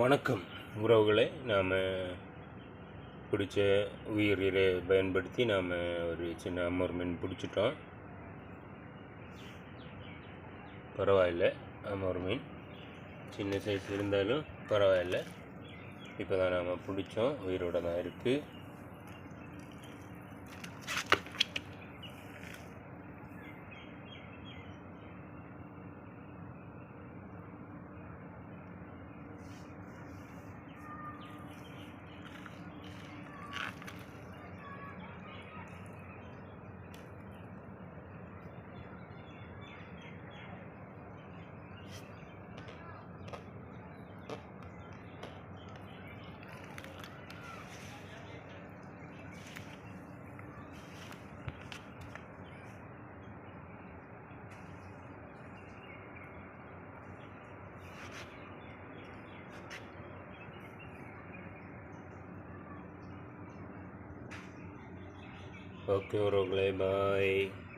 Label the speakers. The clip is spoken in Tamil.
Speaker 1: வணக்கம் உறவுகளை நாம் பிடிச்ச உயிரியை பயன்படுத்தி நாம் ஒரு சின்ன அமர் மீன் பிடிச்சிட்டோம். பரவாயில்ல அமர் மீன். சின்ன சைஸ் இருந்தாலும் பரவாயில்ல. இப்போ தான் நாம் பிடிச்சோம் உயிரோட தான் இருக்குது ઓકે રોગલાઈ બાય